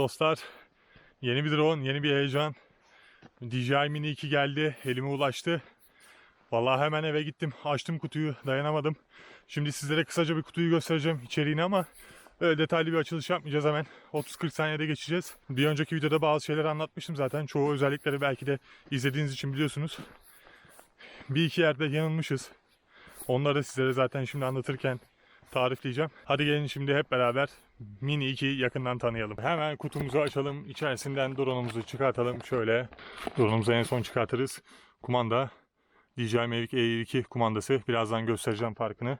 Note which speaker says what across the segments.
Speaker 1: Dostlar. Yeni bir drone, yeni bir heyecan. DJI Mini 2 geldi, elime ulaştı. Vallahi hemen eve gittim, açtım kutuyu, dayanamadım. Şimdi sizlere kısaca bir kutuyu göstereceğim içeriğini ama öyle detaylı bir açılış yapmayacağız hemen. 30-40 saniyede geçeceğiz. Bir önceki videoda bazı şeyleri anlatmıştım zaten. Çoğu özellikleri belki de izlediğiniz için biliyorsunuz. Bir iki yerde yanılmışız. Onları sizlere zaten şimdi anlatırken tarifleyeceğim. Hadi gelin şimdi hep beraber Mini 2'yi yakından tanıyalım. Hemen kutumuzu açalım. İçerisinden drone'umuzu çıkartalım. Şöyle drone'umuzu en son çıkartırız. Kumanda DJI Mavic Air 2 kumandası. Birazdan göstereceğim farkını.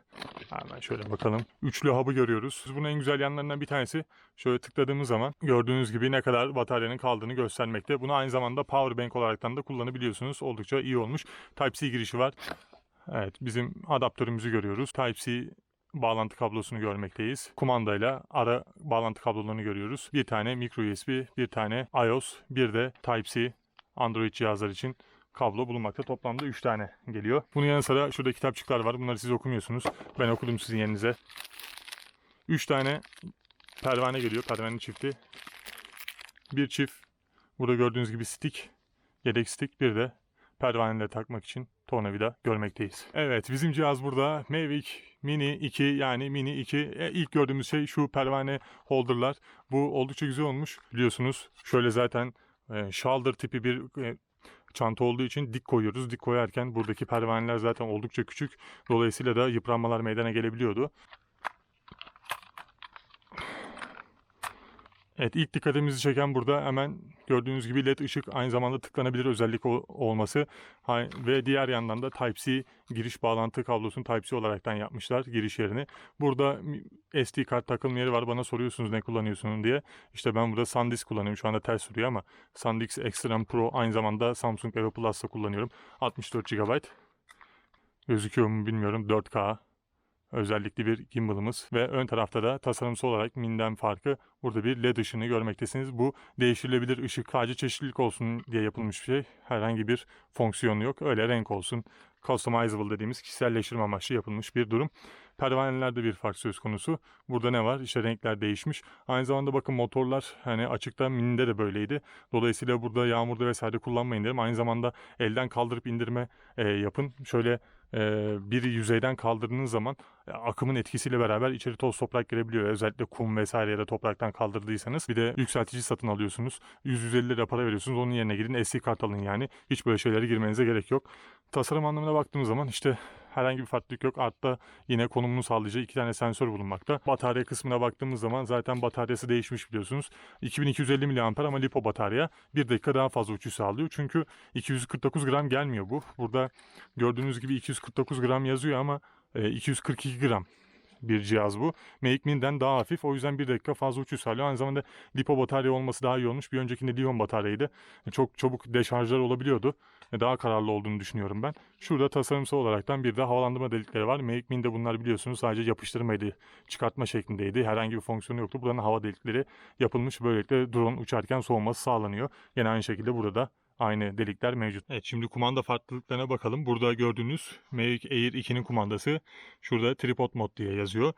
Speaker 1: Hemen şöyle bakalım. Üçlü hub'ı görüyoruz. Bunun en güzel yanlarından bir tanesi şöyle tıkladığımız zaman gördüğünüz gibi ne kadar bataryanın kaldığını göstermekte. Bunu aynı zamanda power bank olaraktan da kullanabiliyorsunuz. Oldukça iyi olmuş. Type-C girişi var. Evet bizim adaptörümüzü görüyoruz. Type-C bağlantı kablosunu görmekteyiz. Kumandayla ara bağlantı kablolarını görüyoruz. Bir tane micro USB, bir tane iOS, bir de Type-C Android cihazlar için kablo bulunmakta. Toplamda 3 tane geliyor. Bunun yanı sıra şurada kitapçıklar var. Bunları siz okumuyorsunuz. Ben okudum sizin yerinize. 3 tane pervane geliyor. Pervane çifti. Bir çift burada gördüğünüz gibi stick, yedek stick, bir de pervaneleri takmak için tornavida görmekteyiz. Evet bizim cihaz burada. Mavic Mini 2 yani Mini 2. E, ilk gördüğümüz şey şu pervane holderlar. Bu oldukça güzel olmuş. Biliyorsunuz şöyle zaten e, shoulder tipi bir e, çanta olduğu için dik koyuyoruz. Dik koyarken buradaki pervaneler zaten oldukça küçük. Dolayısıyla da yıpranmalar meydana gelebiliyordu. Evet ilk dikkatimizi çeken burada hemen gördüğünüz gibi led ışık aynı zamanda tıklanabilir özellik olması ve diğer yandan da Type-C giriş bağlantı kablosunu Type-C olaraktan yapmışlar giriş yerini. Burada SD kart takılma yeri var bana soruyorsunuz ne kullanıyorsunuz diye. İşte ben burada SanDisk kullanıyorum şu anda ters duruyor ama SanDisk Extreme Pro aynı zamanda Samsung Evo Plus'ta kullanıyorum. 64 GB. Gözüküyor mu bilmiyorum 4K özellikli bir gimbal'ımız ve ön tarafta da tasarımsal olarak Min'den farkı burada bir led ışığını görmektesiniz. Bu değiştirilebilir ışık sadece çeşitlilik olsun diye yapılmış bir şey. Herhangi bir fonksiyonu yok. Öyle renk olsun. Customizable dediğimiz kişiselleştirme amaçlı yapılmış bir durum. Pervanelerde bir fark söz konusu. Burada ne var? İşte renkler değişmiş. Aynı zamanda bakın motorlar hani açıkta Min'de de böyleydi. Dolayısıyla burada yağmurda vesaire kullanmayın derim. Aynı zamanda elden kaldırıp indirme e, yapın. Şöyle e, bir yüzeyden kaldırdığınız zaman e, akımın etkisiyle beraber içeri toz toprak girebiliyor. Özellikle kum vesaire ya da topraktan kaldırdıysanız. Bir de yükseltici satın alıyorsunuz. 100-150 lira para veriyorsunuz. Onun yerine gidin SD kart alın yani. Hiç böyle şeylere girmenize gerek yok. Tasarım anlamına baktığımız zaman işte herhangi bir farklılık yok. Altta yine konumunu sağlayıcı iki tane sensör bulunmakta. Batarya kısmına baktığımız zaman zaten bataryası değişmiş biliyorsunuz. 2250 mAh ama lipo batarya. Bir dakika daha fazla uçuş sağlıyor. Çünkü 249 gram gelmiyor bu. Burada gördüğünüz gibi 249 gram yazıyor ama e, 242 gram bir cihaz bu. Mavic Mini'den daha hafif. O yüzden bir dakika fazla uçuş sağlıyor. Aynı zamanda lipo batarya olması daha iyi olmuş. Bir öncekinde liyon bataryaydı. Çok çabuk deşarjlar olabiliyordu. Daha kararlı olduğunu düşünüyorum ben. Şurada tasarımsal olaraktan bir de havalandırma delikleri var. Mavic Mini'de bunlar biliyorsunuz sadece yapıştırmaydı. Çıkartma şeklindeydi. Herhangi bir fonksiyonu yoktu. Buranın hava delikleri yapılmış. Böylelikle drone uçarken soğuması sağlanıyor. Yine aynı şekilde burada da aynı delikler mevcut. Evet şimdi kumanda farklılıklarına bakalım. Burada gördüğünüz Mavic Air 2'nin kumandası şurada tripod mod diye yazıyor.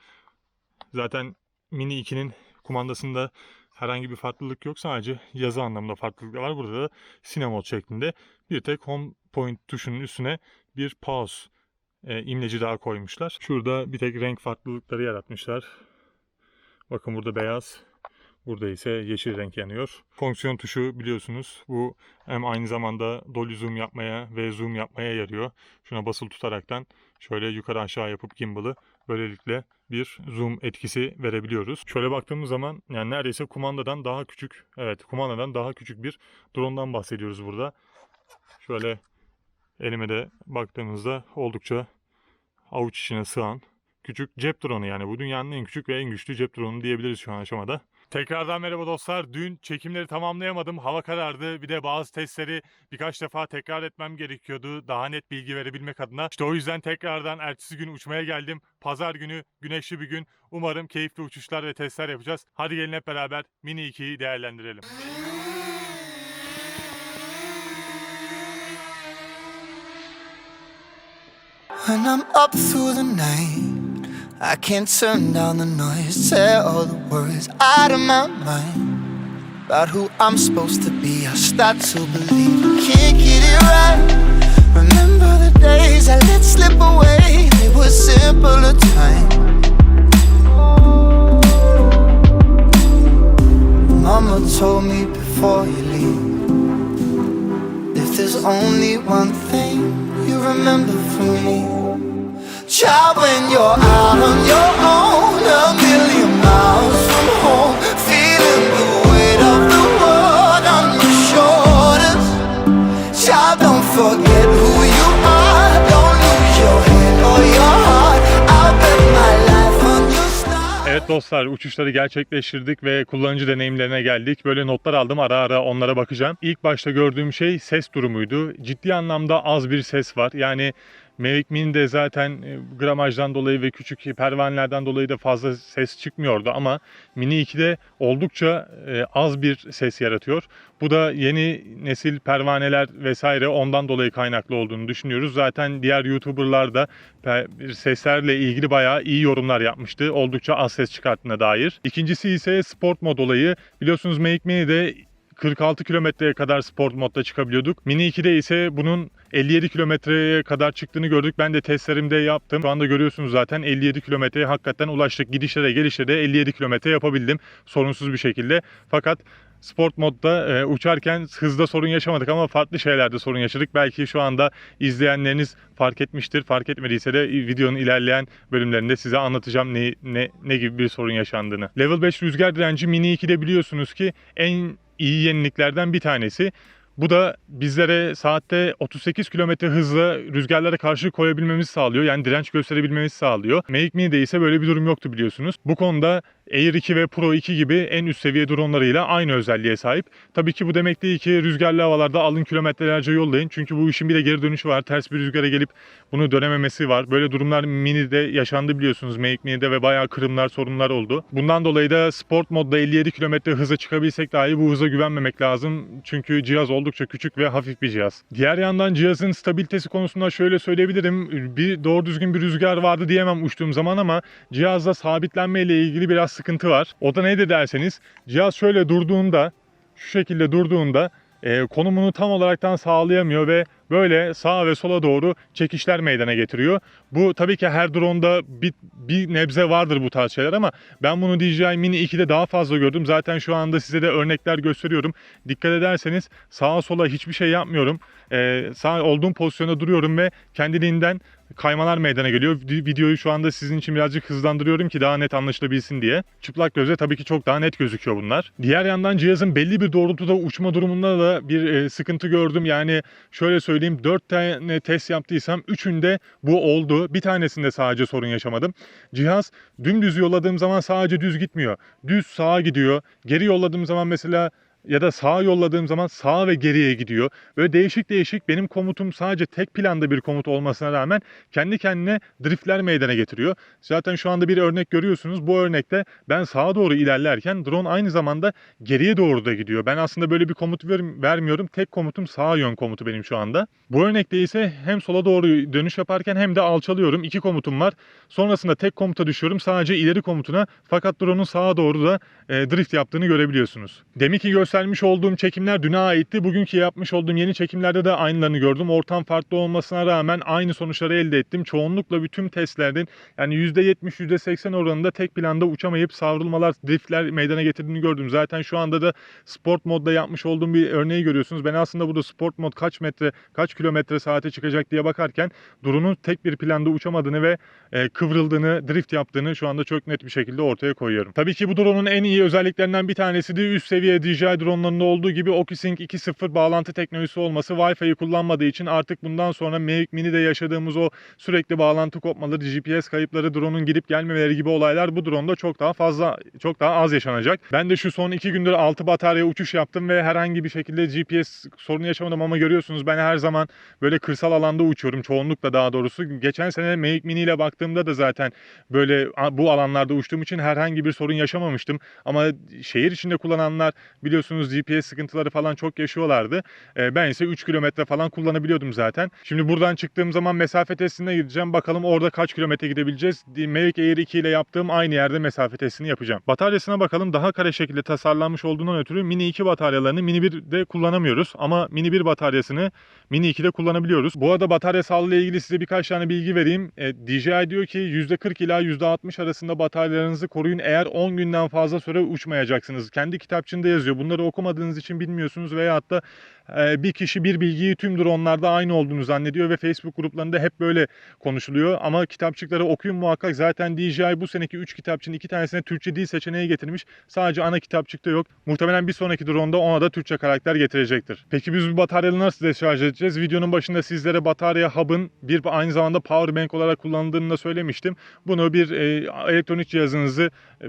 Speaker 1: Zaten Mini 2'nin kumandasında herhangi bir farklılık yok. Sadece yazı anlamında farklılık var. Burada da Cinemod şeklinde bir tek home point tuşunun üstüne bir pause e, imleci daha koymuşlar. Şurada bir tek renk farklılıkları yaratmışlar. Bakın burada beyaz, Burada ise yeşil renk yanıyor. Fonksiyon tuşu biliyorsunuz bu hem aynı zamanda dolly zoom yapmaya ve zoom yapmaya yarıyor. Şuna basılı tutaraktan şöyle yukarı aşağı yapıp gimbal'ı böylelikle bir zoom etkisi verebiliyoruz. Şöyle baktığımız zaman yani neredeyse kumandadan daha küçük, evet kumandadan daha küçük bir drone'dan bahsediyoruz burada. Şöyle elime de baktığımızda oldukça avuç içine sığan küçük cep drone'u yani bu dünyanın en küçük ve en güçlü cep drone'u diyebiliriz şu an aşamada. Tekrardan merhaba dostlar. Dün çekimleri tamamlayamadım. Hava karardı. Bir de bazı testleri birkaç defa tekrar etmem gerekiyordu. Daha net bilgi verebilmek adına. İşte o yüzden tekrardan ertesi gün uçmaya geldim. Pazar günü güneşli bir gün. Umarım keyifli uçuşlar ve testler yapacağız. Hadi gelin hep beraber Mini 2'yi değerlendirelim.
Speaker 2: When I'm up through the night, I can't turn down the noise. Say all the worries out of my mind. about who I'm supposed to be. I start to believe I can't get it right. Remember the days
Speaker 1: Evet dostlar uçuşları gerçekleştirdik ve kullanıcı deneyimlerine geldik. Böyle notlar aldım ara ara onlara bakacağım. İlk başta gördüğüm şey ses durumuydu. Ciddi anlamda az bir ses var. Yani Mavic Mini'de zaten e, gramajdan dolayı ve küçük pervanelerden dolayı da fazla ses çıkmıyordu ama Mini 2'de oldukça e, az bir ses yaratıyor. Bu da yeni nesil pervaneler vesaire ondan dolayı kaynaklı olduğunu düşünüyoruz. Zaten diğer YouTuber'lar da seslerle ilgili bayağı iyi yorumlar yapmıştı. Oldukça az ses çıkarttığına dair. İkincisi ise sport mod olayı. Biliyorsunuz Mavic Mini'de 46 kilometreye kadar sport modda çıkabiliyorduk. Mini 2'de ise bunun 57 kilometreye kadar çıktığını gördük. Ben de testlerimde yaptım. Şu anda görüyorsunuz zaten 57 kilometreye hakikaten ulaştık. Gidişlere gelişlere de 57 kilometre yapabildim sorunsuz bir şekilde. Fakat sport modda e, uçarken hızda sorun yaşamadık ama farklı şeylerde sorun yaşadık. Belki şu anda izleyenleriniz fark etmiştir. Fark etmediyse de videonun ilerleyen bölümlerinde size anlatacağım ne, ne, ne gibi bir sorun yaşandığını. Level 5 rüzgar direnci Mini 2'de biliyorsunuz ki en iyi yeniliklerden bir tanesi. Bu da bizlere saatte 38 km hızla rüzgarlara karşı koyabilmemizi sağlıyor. Yani direnç gösterebilmemizi sağlıyor. Mavic Mini'de ise böyle bir durum yoktu biliyorsunuz. Bu konuda Air 2 ve Pro 2 gibi en üst seviye dronlarıyla aynı özelliğe sahip. Tabii ki bu demek değil ki rüzgarlı havalarda alın kilometrelerce yollayın. Çünkü bu işin bir de geri dönüşü var. Ters bir rüzgara gelip bunu dönememesi var. Böyle durumlar Mini'de yaşandı biliyorsunuz. Mavic Mini'de ve bayağı kırımlar, sorunlar oldu. Bundan dolayı da sport modda 57 km hıza çıkabilsek dahi bu hıza güvenmemek lazım. Çünkü cihaz oldukça küçük ve hafif bir cihaz. Diğer yandan cihazın stabilitesi konusunda şöyle söyleyebilirim. Bir doğru düzgün bir rüzgar vardı diyemem uçtuğum zaman ama cihazda sabitlenme ile ilgili biraz sıkıntı var. O da nedir derseniz cihaz şöyle durduğunda şu şekilde durduğunda e, konumunu tam olaraktan sağlayamıyor ve böyle sağa ve sola doğru çekişler meydana getiriyor. Bu tabii ki her drone'da bir, bir nebze vardır bu tarz şeyler ama ben bunu DJI Mini 2'de daha fazla gördüm. Zaten şu anda size de örnekler gösteriyorum. Dikkat ederseniz sağa sola hiçbir şey yapmıyorum. Ee, sağ olduğum pozisyonda duruyorum ve kendiliğinden kaymalar meydana geliyor. Vi- Videoyu şu anda sizin için birazcık hızlandırıyorum ki daha net anlaşılabilsin diye. Çıplak gözle tabii ki çok daha net gözüküyor bunlar. Diğer yandan cihazın belli bir doğrultuda uçma durumunda da bir e, sıkıntı gördüm. Yani şöyle söyleyeyim 4 tane test yaptıysam 3'ünde bu oldu. Bir tanesinde sadece sorun yaşamadım. Cihaz dümdüz yolladığım zaman sadece düz gitmiyor. Düz sağa gidiyor. Geri yolladığım zaman mesela ya da sağa yolladığım zaman sağa ve geriye gidiyor. Böyle değişik değişik benim komutum sadece tek planda bir komut olmasına rağmen kendi kendine driftler meydana getiriyor. Zaten şu anda bir örnek görüyorsunuz. Bu örnekte ben sağa doğru ilerlerken drone aynı zamanda geriye doğru da gidiyor. Ben aslında böyle bir komut ver- vermiyorum. Tek komutum sağa yön komutu benim şu anda. Bu örnekte ise hem sola doğru dönüş yaparken hem de alçalıyorum. İki komutum var. Sonrasında tek komuta düşüyorum. Sadece ileri komutuna fakat drone'un sağa doğru da e, drift yaptığını görebiliyorsunuz. Deminki göstermiş olduğum çekimler düne aitti. Bugünkü yapmış olduğum yeni çekimlerde de aynılarını gördüm. Ortam farklı olmasına rağmen aynı sonuçları elde ettim. Çoğunlukla bütün testlerin yani %70 %80 oranında tek planda uçamayıp savrulmalar, driftler meydana getirdiğini gördüm. Zaten şu anda da sport modda yapmış olduğum bir örneği görüyorsunuz. Ben aslında burada sport mod kaç metre, kaç kilometre saate çıkacak diye bakarken drone'un tek bir planda uçamadığını ve e, kıvrıldığını, drift yaptığını şu anda çok net bir şekilde ortaya koyuyorum. Tabii ki bu drone'un en iyi özelliklerinden bir tanesi de üst seviye DJI drone'larında olduğu gibi OcuSync 2.0 bağlantı teknolojisi olması. Wi-Fi'yi kullanmadığı için artık bundan sonra Mavic Mini'de yaşadığımız o sürekli bağlantı kopmaları, GPS kayıpları, drone'un gidip gelmemeleri gibi olaylar bu drone'da çok daha fazla, çok daha az yaşanacak. Ben de şu son iki gündür 6 batarya uçuş yaptım ve herhangi bir şekilde GPS sorunu yaşamadım ama görüyorsunuz ben her zaman böyle kırsal alanda uçuyorum çoğunlukla daha doğrusu. Geçen sene Mavic Mini ile baktığımda da zaten böyle bu alanlarda uçtuğum için herhangi bir sorun yaşamamıştım. Ama şehir içinde kullananlar biliyorsunuz biliyorsunuz GPS sıkıntıları falan çok yaşıyorlardı. E, ben ise 3 kilometre falan kullanabiliyordum zaten. Şimdi buradan çıktığım zaman mesafe testine gideceğim. Bakalım orada kaç kilometre gidebileceğiz. Mavic Air 2 ile yaptığım aynı yerde mesafe testini yapacağım. Bataryasına bakalım. Daha kare şekilde tasarlanmış olduğundan ötürü Mini 2 bataryalarını Mini 1'de kullanamıyoruz. Ama Mini 1 bataryasını Mini 2'de kullanabiliyoruz. Bu arada batarya sağlığı ile ilgili size birkaç tane bilgi vereyim. E, DJI diyor ki %40 ila %60 arasında bataryalarınızı koruyun. Eğer 10 günden fazla süre uçmayacaksınız. Kendi kitapçığında yazıyor. Bunları okumadığınız için bilmiyorsunuz veya hatta e, bir kişi bir bilgiyi tüm dronlarda aynı olduğunu zannediyor ve Facebook gruplarında hep böyle konuşuluyor. Ama kitapçıkları okuyun muhakkak. Zaten DJI bu seneki 3 kitapçının 2 tanesine Türkçe dil seçeneği getirmiş. Sadece ana kitapçıkta yok. Muhtemelen bir sonraki drone'da ona da Türkçe karakter getirecektir. Peki biz bu bataryaları nasıl deşarj edeceğiz? Videonun başında sizlere batarya hub'ın bir aynı zamanda power bank olarak kullanıldığını da söylemiştim. Bunu bir e, elektronik cihazınızı e,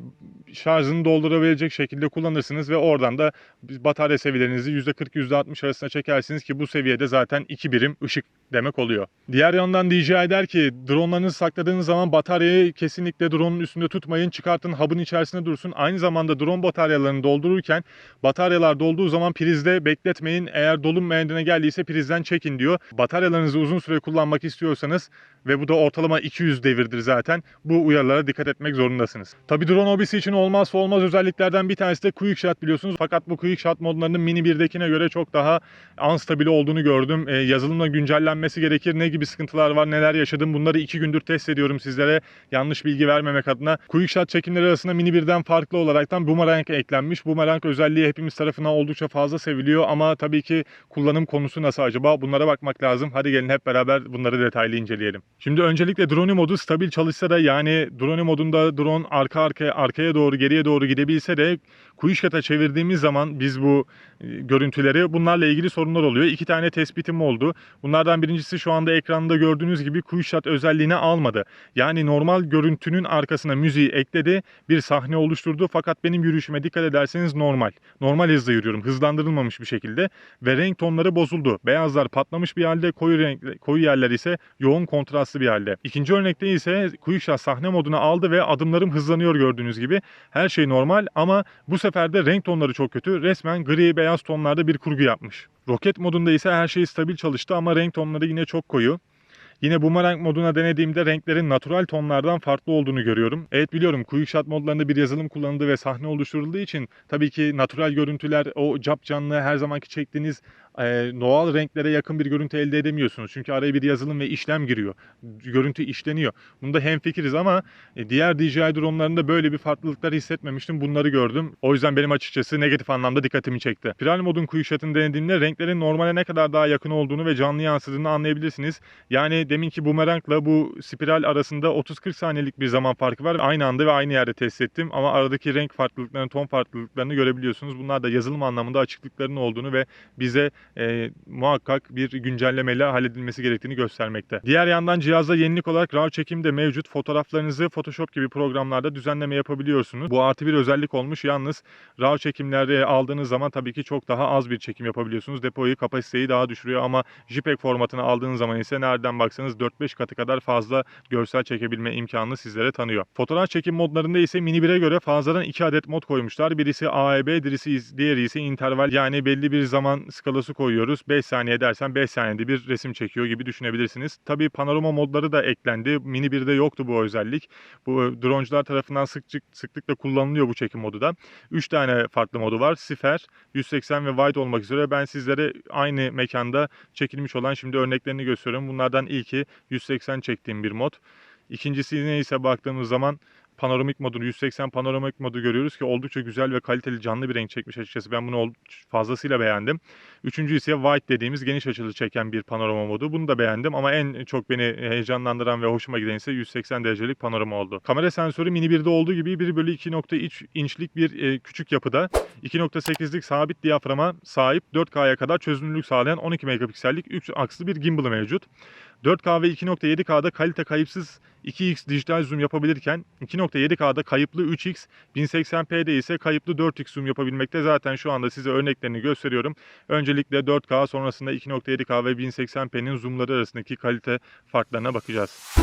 Speaker 1: şarjını doldurabilecek şekilde kullanırsınız ve oradan da batarya seviyelerinizi %40-%60 arasına çekersiniz ki bu seviyede zaten 2 birim ışık demek oluyor. Diğer yandan DJI der ki dronlarınızı sakladığınız zaman bataryayı kesinlikle drone'un üstünde tutmayın. Çıkartın hub'ın içerisinde dursun. Aynı zamanda drone bataryalarını doldururken bataryalar dolduğu zaman prizde bekletmeyin. Eğer dolum mendine geldiyse prizden çekin diyor. Bataryalarınızı uzun süre kullanmak istiyorsanız ve bu da ortalama 200 devirdir zaten. Bu uyarılara dikkat etmek zorundasınız. Tabi drone hobisi için olmazsa olmaz özelliklerden bir tanesi de Quick Shot biliyorsunuz. Fakat bu Quick Shot modlarının Mini 1'dekine göre çok daha unstable olduğunu gördüm. Ee, yazılımla güncellenmesi gerekir. Ne gibi sıkıntılar var, neler yaşadım bunları iki gündür test ediyorum sizlere. Yanlış bilgi vermemek adına. Quick Shot çekimleri arasında Mini 1'den farklı olaraktan Boomerang eklenmiş. Boomerang özelliği hepimiz tarafından oldukça fazla seviliyor ama tabii ki kullanım konusu nasıl acaba? Bunlara bakmak lazım. Hadi gelin hep beraber bunları detaylı inceleyelim. Şimdi öncelikle drone modu stabil çalışsa da yani drone modunda drone arka arkaya arkaya doğru geriye doğru gidebilse de Kuyuşkat'a çevirdiğimiz zaman biz bu e, görüntüleri bunlarla ilgili sorunlar oluyor. İki tane tespitim oldu. Bunlardan birincisi şu anda ekranda gördüğünüz gibi Kuyuşkat özelliğini almadı. Yani normal görüntünün arkasına müziği ekledi. Bir sahne oluşturdu fakat benim yürüyüşüme dikkat ederseniz normal. Normal hızla yürüyorum. Hızlandırılmamış bir şekilde ve renk tonları bozuldu. Beyazlar patlamış bir halde, koyu renk koyu yerler ise yoğun kontrastlı bir halde. İkinci örnekte ise Kuyuşkat sahne moduna aldı ve adımlarım hızlanıyor gördüğünüz gibi. Her şey normal ama bu sefer de renk tonları çok kötü. Resmen gri beyaz tonlarda bir kurgu yapmış. Roket modunda ise her şey stabil çalıştı ama renk tonları yine çok koyu. Yine boomerang moduna denediğimde renklerin natural tonlardan farklı olduğunu görüyorum. Evet biliyorum Quick Shot modlarında bir yazılım kullanıldı ve sahne oluşturulduğu için tabii ki natural görüntüler o cap canlı her zamanki çektiğiniz e, doğal renklere yakın bir görüntü elde edemiyorsunuz. Çünkü araya bir yazılım ve işlem giriyor. Görüntü işleniyor. Bunda hemfikiriz ama e, diğer DJI dronlarında böyle bir farklılıklar hissetmemiştim. Bunları gördüm. O yüzden benim açıkçası negatif anlamda dikkatimi çekti. Spiral modun Shot'ını denediğimde renklerin normale ne kadar daha yakın olduğunu ve canlı yansıdığını anlayabilirsiniz. Yani deminki bumerangla bu spiral arasında 30-40 saniyelik bir zaman farkı var. Aynı anda ve aynı yerde test ettim ama aradaki renk farklılıklarını, ton farklılıklarını görebiliyorsunuz. Bunlar da yazılım anlamında açıklıklarının olduğunu ve bize e, muhakkak bir güncellemeyle halledilmesi gerektiğini göstermekte. Diğer yandan cihazda yenilik olarak RAW çekim de mevcut. Fotoğraflarınızı Photoshop gibi programlarda düzenleme yapabiliyorsunuz. Bu artı bir özellik olmuş. Yalnız RAW çekimleri aldığınız zaman tabii ki çok daha az bir çekim yapabiliyorsunuz. Depoyu, kapasiteyi daha düşürüyor ama JPEG formatını aldığınız zaman ise nereden baksanız 4-5 katı kadar fazla görsel çekebilme imkanını sizlere tanıyor. Fotoğraf çekim modlarında ise Mini 1'e göre fazladan 2 adet mod koymuşlar. Birisi AEB, diğeri ise interval yani belli bir zaman skalası koyuyoruz. 5 saniye dersen 5 saniyede bir resim çekiyor gibi düşünebilirsiniz. Tabii panorama modları da eklendi. Mini 1'de yoktu bu özellik. Bu droncular tarafından sıklık, sıklıkla kullanılıyor bu çekim modu da. 3 tane farklı modu var. Sifer, 180 ve wide olmak üzere. Ben sizlere aynı mekanda çekilmiş olan şimdi örneklerini gösteriyorum. Bunlardan ilki 180 çektiğim bir mod. İkincisine ise baktığımız zaman panoramik modunu 180 panoramik modu görüyoruz ki oldukça güzel ve kaliteli canlı bir renk çekmiş açıkçası. Ben bunu fazlasıyla beğendim. Üçüncü ise wide dediğimiz geniş açılı çeken bir panorama modu. Bunu da beğendim ama en çok beni heyecanlandıran ve hoşuma giden ise 180 derecelik panorama oldu. Kamera sensörü Mini 1'de olduğu gibi 1 bölü 2.3 inçlik bir e, küçük yapıda 2.8'lik sabit diyaframa sahip 4K'ya kadar çözünürlük sağlayan 12 megapiksellik 3 akslı bir gimbal'ı mevcut. 4K ve 2.7K'da kalite kayıpsız 2x dijital zoom yapabilirken 2.7K'da kayıplı 3x, 1080p'de ise kayıplı 4x zoom yapabilmekte. Zaten şu anda size örneklerini gösteriyorum. Öncelikle 4K sonrasında 2.7K ve 1080p'nin zoomları arasındaki kalite farklarına bakacağız.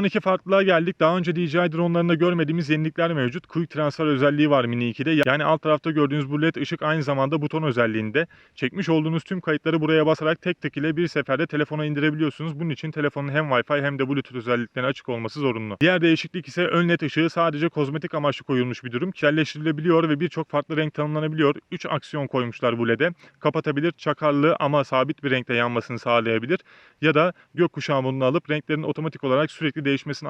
Speaker 1: Son iki farklılığa geldik. Daha önce DJI dronlarında görmediğimiz yenilikler mevcut. Quick Transfer özelliği var Mini 2'de. Yani alt tarafta gördüğünüz bu led ışık aynı zamanda buton özelliğinde. Çekmiş olduğunuz tüm kayıtları buraya basarak tek tık ile bir seferde telefona indirebiliyorsunuz. Bunun için telefonun hem Wi-Fi hem de Bluetooth özelliklerine açık olması zorunlu. Diğer değişiklik ise ön led ışığı sadece kozmetik amaçlı koyulmuş bir durum. Kişiselleştirilebiliyor ve birçok farklı renk tanımlanabiliyor. 3 aksiyon koymuşlar bu led'e. Kapatabilir, çakarlı ama sabit bir renkte yanmasını sağlayabilir. Ya da gökkuşağı modunu alıp renklerin otomatik olarak sürekli değişmesini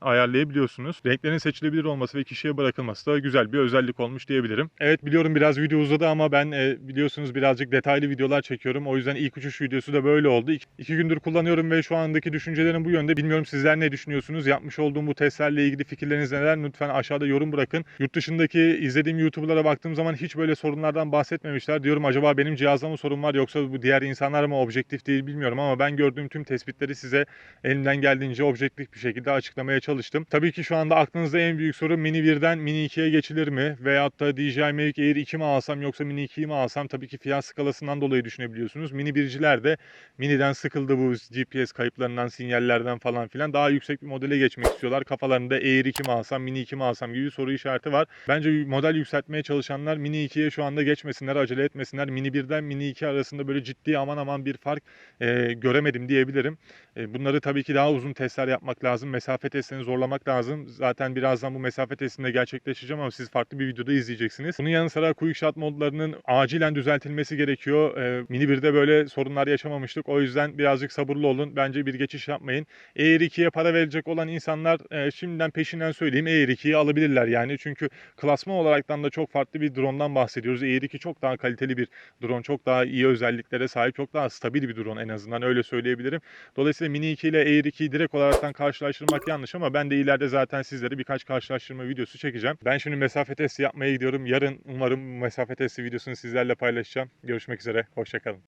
Speaker 1: ayarlayabiliyorsunuz. Renklerin seçilebilir olması ve kişiye bırakılması da güzel bir özellik olmuş diyebilirim. Evet biliyorum biraz video uzadı ama ben e, biliyorsunuz birazcık detaylı videolar çekiyorum. O yüzden ilk uçuş videosu da böyle oldu. İki, iki gündür kullanıyorum ve şu andaki düşüncelerim bu yönde. Bilmiyorum sizler ne düşünüyorsunuz? Yapmış olduğum bu testlerle ilgili fikirleriniz neler? Lütfen aşağıda yorum bırakın. Yurt dışındaki izlediğim YouTuber'lara baktığım zaman hiç böyle sorunlardan bahsetmemişler. Diyorum acaba benim cihazda mı sorun var yoksa bu diğer insanlar mı objektif değil bilmiyorum ama ben gördüğüm tüm tespitleri size elimden geldiğince objektif bir şekilde açıklamaya çalıştım. Tabii ki şu anda aklınızda en büyük soru Mini 1'den Mini 2'ye geçilir mi? Veyahut da DJI Mavic Air 2 mi alsam yoksa Mini 2'yi mi alsam? Tabii ki fiyat skalasından dolayı düşünebiliyorsunuz. Mini birciler de Mini'den sıkıldı bu GPS kayıplarından, sinyallerden falan filan. Daha yüksek bir modele geçmek istiyorlar. Kafalarında Air 2 mi alsam, Mini 2 mi alsam gibi bir soru işareti var. Bence model yükseltmeye çalışanlar Mini 2'ye şu anda geçmesinler, acele etmesinler. Mini 1'den Mini 2 arasında böyle ciddi aman aman bir fark e, göremedim diyebilirim. E, bunları tabii ki daha uzun testler yapmak lazım. Mesafe testlerini zorlamak lazım. Zaten birazdan bu mesafe testinde gerçekleşeceğim ama siz farklı bir videoda izleyeceksiniz. Bunun yanı sıra Quick Shot modlarının acilen düzeltilmesi gerekiyor. E, Mini 1'de böyle sorunlar yaşamamıştık. O yüzden birazcık sabırlı olun. Bence bir geçiş yapmayın. Air 2'ye para verecek olan insanlar e, şimdiden peşinden söyleyeyim Air 2'yi alabilirler yani. Çünkü klasman olaraktan da çok farklı bir drone'dan bahsediyoruz. Air 2 çok daha kaliteli bir drone. Çok daha iyi özelliklere sahip. Çok daha stabil bir drone en azından öyle söyleyebilirim. Dolayısıyla Mini 2 ile Air 2'yi direkt olaraktan karşılaştırmak yanlış ama ben de ileride zaten sizlere birkaç karşılaştırma videosu çekeceğim. Ben şimdi mesafe testi yapmaya gidiyorum. Yarın umarım mesafe testi videosunu sizlerle paylaşacağım. Görüşmek üzere. Hoşçakalın.